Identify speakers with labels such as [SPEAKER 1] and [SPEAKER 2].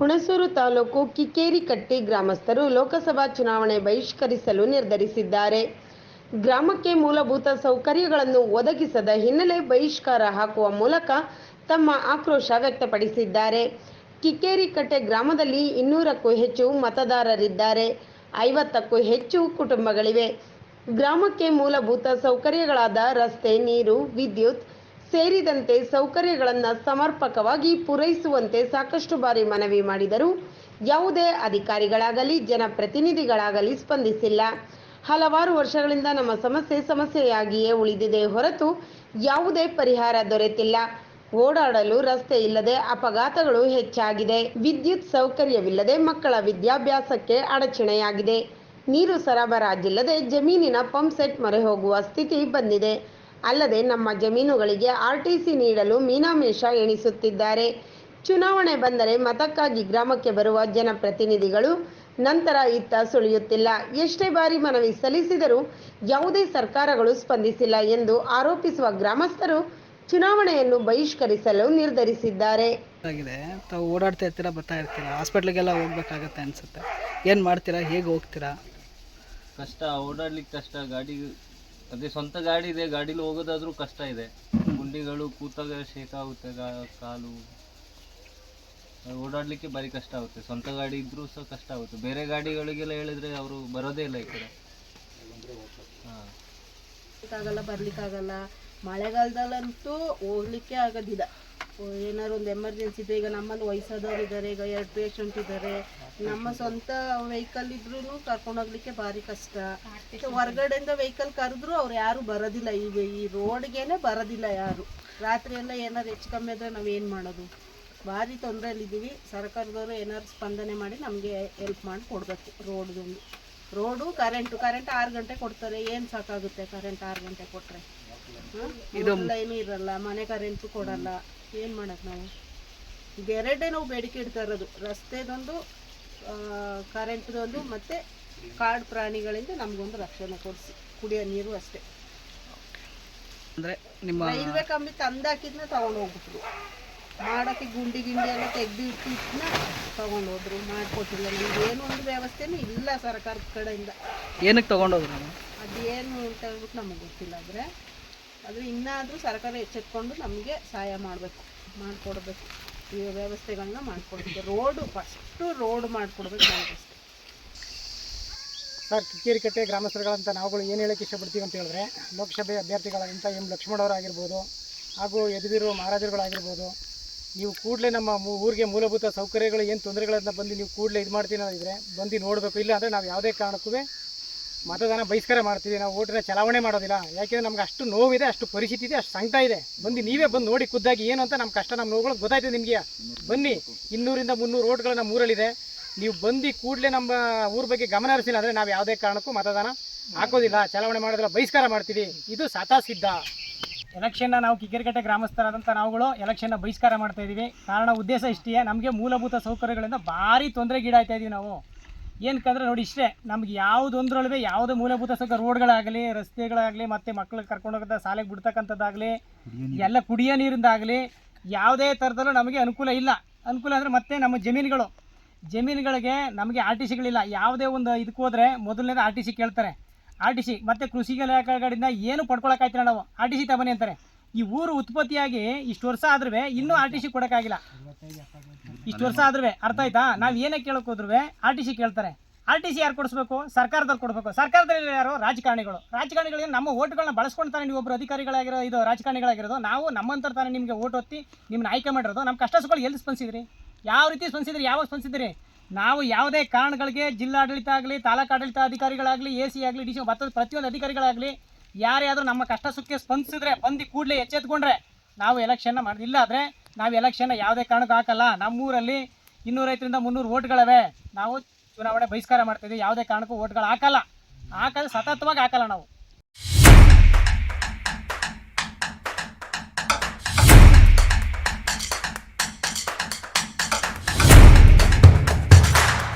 [SPEAKER 1] ಹುಣಸೂರು ತಾಲೂಕು ಕಿಕೇರಿಕಟ್ಟಿ ಗ್ರಾಮಸ್ಥರು ಲೋಕಸಭಾ ಚುನಾವಣೆ ಬಹಿಷ್ಕರಿಸಲು ನಿರ್ಧರಿಸಿದ್ದಾರೆ. ಗ್ರಾಮಕ್ಕೆ ಮೂಲಭೂತ ಸೌಕರ್ಯಗಳನ್ನು ಒದಗಿಸದ ಹಿನ್ನೆಲೆ ಬಹಿಷ್ಕಾರ ಹಾಕುವ ಮೂಲಕ ತಮ್ಮ ಆಕ್ರೋಶ ವ್ಯಕ್ತಪಡಿಸಿದ್ದಾರೆ. ಕಿಕ್ಕೇರಿಕಟ್ಟೆ ಗ್ರಾಮದಲ್ಲಿ ಇನ್ನೂರಕ್ಕೂ ಹೆಚ್ಚು ಮತದಾರರಿದ್ದಾರೆ. ಐವತ್ತಕ್ಕೂ ಹೆಚ್ಚು ಕುಟುಂಬಗಳಿವೆ. ಗ್ರಾಮಕ್ಕೆ ಮೂಲಭೂತ ಸೌಕರ್ಯಗಳಾದ ರಸ್ತೆ, ನೀರು, ವಿದ್ಯುತ್ ಸೇರಿದಂತೆ ಸೌಕರ್ಯಗಳನ್ನು ಸಮರ್ಪಕವಾಗಿ ಪೂರೈಸುವಂತೆ ಸಾಕಷ್ಟು ಬಾರಿ ಮನವಿ ಮಾಡಿದರೂ ಯಾವುದೇ ಅಧಿಕಾರಿಗಳಾಗಲಿ, ಜನಪ್ರತಿನಿಧಿಗಳಾಗಲಿ ಸ್ಪಂದಿಸಿಲ್ಲ. ಹಲವಾರು ವರ್ಷಗಳಿಂದ ನಮ್ಮ ಸಮಸ್ಯೆ ಸಮಸ್ಯೆಯಾಗಿಯೇ ಉಳಿದಿದೆ ಹೊರತು ಯಾವುದೇ ಪರಿಹಾರ ದೊರೆತಿಲ್ಲ. ಓಡಾಡಲು ರಸ್ತೆ ಇಲ್ಲದೆ ಅಪಘಾತಗಳು ಹೆಚ್ಚಾಗಿದೆ. ವಿದ್ಯುತ್ ಸೌಕರ್ಯವಿಲ್ಲದೆ ಮಕ್ಕಳ ವಿದ್ಯಾಭ್ಯಾಸಕ್ಕೆ ಅಡಚಣೆಯಾಗಿದೆ. ನೀರು ಸರಬರಾಜಿಲ್ಲದೆ ಜಮೀನಿನ ಪಂಪ್ ಸೆಟ್ ಮೊರೆ ಹೋಗುವ ಸ್ಥಿತಿ ಬಂದಿದೆ. ಅಲ್ಲದೆ ನಮ್ಮ ಜಮೀನುಗಳಿಗೆ ಆರ್ಟಿಸಿ ನೀಡಲು ಮೀನಾಮೇಷ ಎಣಿಸುತ್ತಿದ್ದಾರೆ. ಚುನಾವಣೆ ಬಂದರೆ ಮತಕ್ಕಾಗಿ ಗ್ರಾಮಕ್ಕೆ ಬರುವ ಜನಪ್ರತಿನಿಧಿಗಳು ನಂತರ ಇತ್ತ ಸುಳಿಯುತ್ತಿಲ್ಲ. ಎಷ್ಟೇ ಬಾರಿ ಮನವಿ ಸಲ್ಲಿಸಿದರೂ ಯಾವುದೇ ಸರ್ಕಾರಗಳು ಸ್ಪಂದಿಸಿಲ್ಲ ಎಂದು ಆರೋಪಿಸುವ ಗ್ರಾಮಸ್ಥರು ಚುನಾವಣೆಯನ್ನು ಬಹಿಷ್ಕರಿಸಲು ನಿರ್ಧರಿಸಿದ್ದಾರೆ.
[SPEAKER 2] ಆಗಿದೆ. ತಾವು ಓಡಾಡ್ತಾ ಇರ್ತೀರಾ ಬರ್ತಾ ಇರ್ತೀರಾ? ಹಾಸ್ಪಿಟ್ಲಿಗೆಲ್ಲ ಹೋಗ್ಬೇಕಾಗತ್ತೆ ಅನ್ಸುತ್ತೆ. ಏನು ಮಾಡ್ತೀರಾ? ಹೇಗೆ ಹೋಗ್ತೀರಾ?
[SPEAKER 3] ಕಷ್ಟ ಓಡಾಡ್ಲಿಕ್ಕೆ ಕಷ್ಟ ಗಾಡಿ ಅದೇ ಸ್ವಂತ ಗಾಡಿ ಇದೆ, ಗಾಡಿಲಿ ಹೋಗೋದಾದ್ರೂ ಕಷ್ಟ ಇದೆ. ಗುಂಡಿಗಳು ಕೂತಾಗ ಶೇಕ್ ಆಗುತ್ತೆ, ಗಾ- ಕಾಲು. ಓಡಾಡ್ಲಿಕ್ಕೆ ಭಾರಿ ಕಷ್ಟ ಆಗುತ್ತೆ. ಸ್ವಂತ ಗಾಡಿ ಇದ್ರೂ ಸಹ ಕಷ್ಟ ಆಗುತ್ತೆ. ಬೇರೆ ಗಾಡಿಗಳಿಗೆಲ್ಲ ಹೇಳಿದ್ರೆ ಅವರು ಬರೋದೇ ಇಲ್ಲ ಈ ಕಡೆ. ಹಾಂ.
[SPEAKER 4] ಬರ್ಲಿಕ್ಕಾಗಲ್ಲ. ಮಳೆಗಾಲದಲ್ಲಂತೂ ಹೋಗ್ಲಿಕ್ಕೆ ಆಗೋದಿಲ್ಲ. ಏನಾದ್ರು ಒಂದು ಎಮರ್ಜೆನ್ಸಿ ಇದೆ ಈಗ ನಮ್ಮಲ್ಲಿ ವಯಸ್ಸಾದವ್ರು ಇದ್ದಾರೆ ಈಗ ಎರಡು ಪೇಷಂಟ್ ಇದ್ದಾರೆ ನಮ್ಮ ಸ್ವಂತ ವೆಹಿಕಲ್ ಇದ್ರೂ ಕರ್ಕೊಂಡು ಹೋಗ್ಲಿಕ್ಕೆ ಭಾರಿ ಕಷ್ಟ. ಹೊರಗಡೆಯಿಂದ ವೆಹಿಕಲ್ ಕರೆದ್ರು ಅವ್ರು ಯಾರು ಬರೋದಿಲ್ಲ. ಈಗ ಈ ರೋಡ್ಗೇನೆ ಬರೋದಿಲ್ಲ ಯಾರು. ರಾತ್ರಿ ಎಲ್ಲ ಏನಾದ್ರು ಹೆಚ್ಚು ಕಮ್ಮಿ ಆದರೆ ನಾವು ಏನು ಮಾಡೋದು? ಭಾರಿ ತೊಂದರೆಯಲ್ಲಿದ್ದೀವಿ. ಸರ್ಕಾರದವರು ಏನಾದ್ರು ಸ್ಪಂದನೆ ಮಾಡಿ ನಮಗೆ ಹೆಲ್ಪ್ ಮಾಡಿ ಕೊಡಬೇಕು ರೋಡ್ದೊಂದು ರೋಡು ಕರೆಂಟು ಕರೆಂಟ್ ಆರು ಗಂಟೆ ಕೊಡ್ತಾರೆ. ಏನು ಸಾಕಾಗುತ್ತೆ ಕರೆಂಟ್ ಆರು ಗಂಟೆ ಕೊಟ್ಟರೆ ಲೈನು ಇರಲ್ಲ. ಮನೆ ಕರೆಂಟು ಕೊಡಲ್ಲ. ಏನು ಮಾಡೋದು ನಾವು? ಎರಡೇ ನಾವು ಬೇಡಿಕೆ ಇಡ್ತಾ ಇರೋದು. ರಸ್ತೆದೊಂದು ಕರೆಂಟ್ದೊಂದು ಮತ್ತು ಕಾಡು ಪ್ರಾಣಿಗಳಿಂದ ನಮಗೊಂದು ರಕ್ಷಣೆ ಕೊಡಿಸಿ ಕುಡಿಯೋ ನೀರು ಅಷ್ಟೇ.
[SPEAKER 2] ಅಂದರೆ ನಿಮ್ಮ
[SPEAKER 4] ರೈಲ್ವೆ ಕಂಬಿ ತಂದಾಕಿದ್ನ ತಗೊಂಡು ಹೋಗ್ಬಿಟ್ರು ಮಾಡೋಕ್ಕೆ ಗುಂಡಿ ಗಿಂಡಿ ಎಲ್ಲ ತೆಗ್ದು ಇಟ್ಟಿದ್ನ ತಗೊಂಡು ಹೋದ್ರು ಮಾಡಿಕೊಟ್ಟಿಲ್ಲ. ನಮ್ಗೆ ಏನು ಒಂದು ವ್ಯವಸ್ಥೆನೂ ಇಲ್ಲ ಸರ್ಕಾರದ ಕಡೆಯಿಂದ.
[SPEAKER 2] ಏನಕ್ಕೆ ತೊಗೊಂಡೋದ್ರು ನಾನು
[SPEAKER 4] ಅದೇನು ಅಂತ ಹೇಳ್ಬಿಟ್ಟು ನಮಗೆ ಗೊತ್ತಿಲ್ಲ. ಆದರೆ ಅದು ಇನ್ನಾದರೂ ಸರ್ಕಾರ ಎಚ್ಚೆತ್ಕೊಂಡು ನಮಗೆ ಸಹಾಯ ಮಾಡಬೇಕು, ಮಾಡಿಕೊಡ್ಬೇಕು. ಈ ವ್ಯವಸ್ಥೆಗಳನ್ನ ಮಾಡಿಕೊಡ್ಬೇಕು. ರೋಡು ಫಸ್ಟು ರೋಡ್ ಮಾಡಿಕೊಡ್ಬೇಕು ನಮಗಷ್ಟೇ
[SPEAKER 5] ಸರ್, ಕಿಕ್ಕೇರಿಕಟ್ಟೆ ಗ್ರಾಮಸ್ಥರುಗಳಂತ ನಾವುಗಳು ಏನು ಹೇಳಕ್ಕೆ ಇಷ್ಟಪಡ್ತೀವಿ ಅಂತ ಹೇಳಿದ್ರೆ, ಲೋಕಸಭೆ ಅಭ್ಯರ್ಥಿಗಳಾದಂಥ ಎಂ ಲಕ್ಷ್ಮಣವರಾಗಿರ್ಬೋದು ಹಾಗೂ ಯದುವೀರು ಮಹಾರಾಜರುಗಳಾಗಿರ್ಬೋದು, ನೀವು ಕೂಡಲೇ ನಮ್ಮ ಊರಿಗೆ ಮೂಲಭೂತ ಸೌಕರ್ಯಗಳು, ಏನು ತೊಂದರೆಗಳನ್ನ ಬಂದು ನೀವು ಕೂಡಲೇ ಇದು ಮಾಡ್ತೀನಿ ಅನ್ನೋದಿದ್ರೆ ಬಂದು ನೋಡಬೇಕು. ಇಲ್ಲ ಅಂದರೆ ನಾವು ಯಾವುದೇ ಕಾರಣಕ್ಕೂ ಮತದಾನ ಬಹಿಷ್ಕಾರ ಮಾಡ್ತೀವಿ, ನಾವು ಓಟನ್ನ ಚಲಾವಣೆ ಮಾಡೋದಿಲ್ಲ. ಯಾಕೆಂದರೆ ನಮ್ಗೆ ಅಷ್ಟು ನೋವಿದೆ, ಅಷ್ಟು ಪರಿಸ್ಥಿತಿ ಇದೆ, ಅಷ್ಟು ಸಂಕಟ ಇದೆ. ಬಂದು ನೀವೇ ಬಂದು ನೋಡಿ ಖುದ್ದಾಗಿ ಏನು ಅಂತ ನಮ್ಮ ಕಷ್ಟ, ನಮ್ಮ ನೋವುಗಳು ಗೊತ್ತಾಯ್ತದೆ ನಿಮಗೆ. ಬನ್ನಿ, ಇನ್ನೂರಿಂದ ಮುನ್ನೂರು ಓಟ್ಗಳು ನಮ್ಮ ಊರಲ್ಲಿದೆ. ನೀವು ಬಂದು ಕೂಡಲೇ ನಮ್ಮ ಊರ ಬಗ್ಗೆ ಗಮನ ಹರಿಸಿಲ್ಲ ಅಂದರೆ ನಾವು ಯಾವುದೇ ಕಾರಣಕ್ಕೂ ಮತದಾನ ಹಾಕೋದಿಲ್ಲ, ಚಲಾವಣೆ ಮಾಡೋದಿಲ್ಲ, ಬಹಿಷ್ಕಾರ ಮಾಡ್ತೀವಿ. ಇದು ಸತಾ ಸಿದ್ಧ ಎಲೆಕ್ಷನ್ನ ನಾವು ಕಿಕ್ಕೇರಿಕಟ್ಟೆ ಗ್ರಾಮಸ್ಥರಾದಂಥ ನಾವುಗಳು ಎಲೆಕ್ಷನ್ನ ಬಹಿಷ್ಕಾರ ಮಾಡ್ತಾ ಇದ್ದೀವಿ ಕಾರಣ ಉದ್ದೇಶ ಇಷ್ಟೇ ನಮಗೆ ಮೂಲಭೂತ ಸೌಕರ್ಯಗಳಿಂದ ಭಾರಿ ತೊಂದರೆಗೀಡಾಯ್ತಾ ಇದೀವಿ ನಾವು. ಏನಕ್ಕಂದ್ರೆ ನೋಡಿ ಇಷ್ಟೇ ನಮ್ಗೆ ಯಾವುದೊಂದ್ರೊಳಗೆ ಯಾವುದೇ ಮೂಲಭೂತ ಸೌಕರ್ಯ ರೋಡ್ಗಳಾಗಲಿ ರಸ್ತೆಗಳಾಗಲಿ ಮತ್ತು ಮಕ್ಳಿಗೆ ಕರ್ಕೊಂಡು ಹೋಗೋದ ಶಾಲೆಗೆ ಬಿಡ್ತಕ್ಕಂಥದ್ದಾಗಲಿ ಎಲ್ಲ ಕುಡಿಯೋ ನೀರಿಂದಾಗಲಿ ಯಾವುದೇ ಥರದಲ್ಲೂ ನಮಗೆ ಅನುಕೂಲ ಇಲ್ಲ. ಅನುಕೂಲ ಅಂದರೆ ಮತ್ತೆ ನಮ್ಮ ಜಮೀನುಗಳು. ಜಮೀನುಗಳಿಗೆ ನಮಗೆ ಆರ್ ಟಿ ಸಿಗಳಿಲ್ಲ ಯಾವುದೇ ಒಂದು ಇದಕ್ಕೆ ಹೋದರೆ ಮೊದಲನೇದು ಆರ್ ಟಿ ಸಿ ಕೇಳ್ತಾರೆ. ಆರ್ ಟಿ ಸಿ ಮತ್ತು ಕೃಷಿ ಇಲಾಖೆಗಳಿಂದ ಏನು ಪಡ್ಕೊಳಕ್ಕಾಯ್ತಿಲ್ಲ ನಾವು. ಆರ್ ಟಿ ಸಿ ತಗೊಂಡಿ ಅಂತಾರೆ. ಈ ಊರು ಉತ್ಪತ್ತಿಯಾಗಿ ಇಷ್ಟು ವರ್ಷ ಆದ್ರೂ ಇನ್ನೂ ಆರ್ ಟಿ ಸಿ ಕೊಡೋಕ್ಕಾಗಿಲ್ಲ. ಇಷ್ಟು ವರ್ಷ ಆದ್ರೂ ಅರ್ಥ ಆಯ್ತಾ? ನಾವು ಏನೇ ಕೇಳಕ್ ಹೋದ್ರು ಆರ್ ಟಿ ಸಿ ಕೇಳ್ತಾರೆ. ಆರ್ ಟಿ ಸಿ ಯಾರು ಕೊಡಿಸ್ಬೇಕು? ಸರ್ಕಾರದವ್ರು ಕೊಡಬೇಕು. ಸರ್ಕಾರದಲ್ಲಿ ಯಾರು? ರಾಜಕಾರಣಿಗಳು. ರಾಜಕಾರಣಿಗಳಿಗೆ ನಮ್ಮ ಓಟ್ಗಳನ್ನ ಬಳಸ್ಕೊಂಡು ತಾನೇ ನೀವು ಒಬ್ಬರು ಅಧಿಕಾರಿಗಳಾಗಿರೋ ಇದು ರಾಜಕಾರಣಿಗಳಾಗಿರೋದು. ನಾವು ನಮ್ಮಂತರ ತಾನೇ ನಿಮಗೆ ಓಟ್ ಒತ್ತಿ ನಿಮ್ಮನ್ನ ಆಯ್ಕೆ ಮಾಡಿರೋದು. ನಮ್ಮ ಕಷ್ಟ ಸುಖಗಳು ಎಲ್ಲಿ ಸ್ಪಂದಿಸಿದ್ರಿ? ಯಾವ ರೀತಿ ಸ್ಪಂದಿಸಿದ್ರಿ? ಯಾವಾಗ ಸ್ಪಂದಿಸಿದ್ರಿ? ನಾವು ಯಾವುದೇ ಕಾರಣಗಳಿಗೆ ಜಿಲ್ಲಾಡಳಿತ ಆಗಲಿ ತಾಲೂಕು ಆಡಳಿತ ಅಧಿಕಾರಿಗಳಾಗಲಿ ಎ ಸಿ ಆಗಲಿ ಡಿ ಸಿ ಭತ್ತದ ಪ್ರತಿಯೊಂದು ಅಧಿಕಾರಿಗಳಾಗಲಿ ಯಾರ್ಯಾದರೂ ನಮ್ಮ ಕಷ್ಟ ಸುಖಕ್ಕೆ ಸ್ಪಂದಿಸಿದ್ರೆ ಬಂದು ಕೂಡಲೇ ಎಚ್ಚೆತ್ಕೊಂಡ್ರೆ ನಾವು ಎಲೆಕ್ಷನ್ನ ಮಾಡಿ ಆದರೆ ನಾವು ಎಲೆಕ್ಷನ್ ಯಾವುದೇ ಕಾರಣಕ್ಕೂ ಹಾಕಲ್ಲ. ನಮ್ಮೂರಲ್ಲಿ ಇನ್ನೂರೈದರಿಂದ ಮುನ್ನೂರು ಓಟ್ಗಳವೆ ನಾವು ಚುನಾವಣೆ ಬಹಿಷ್ಕಾರ ಮಾಡ್ತಿದ್ವಿ ಯಾವುದೇ ಕಾರಣಕ್ಕೂ ಓಟ್ಗಳು ಹಾಕಲ್ಲ. ಹಾಕಲ್ಲ ಸತತವಾಗಿ ಹಾಕಲ್ಲ ನಾವು.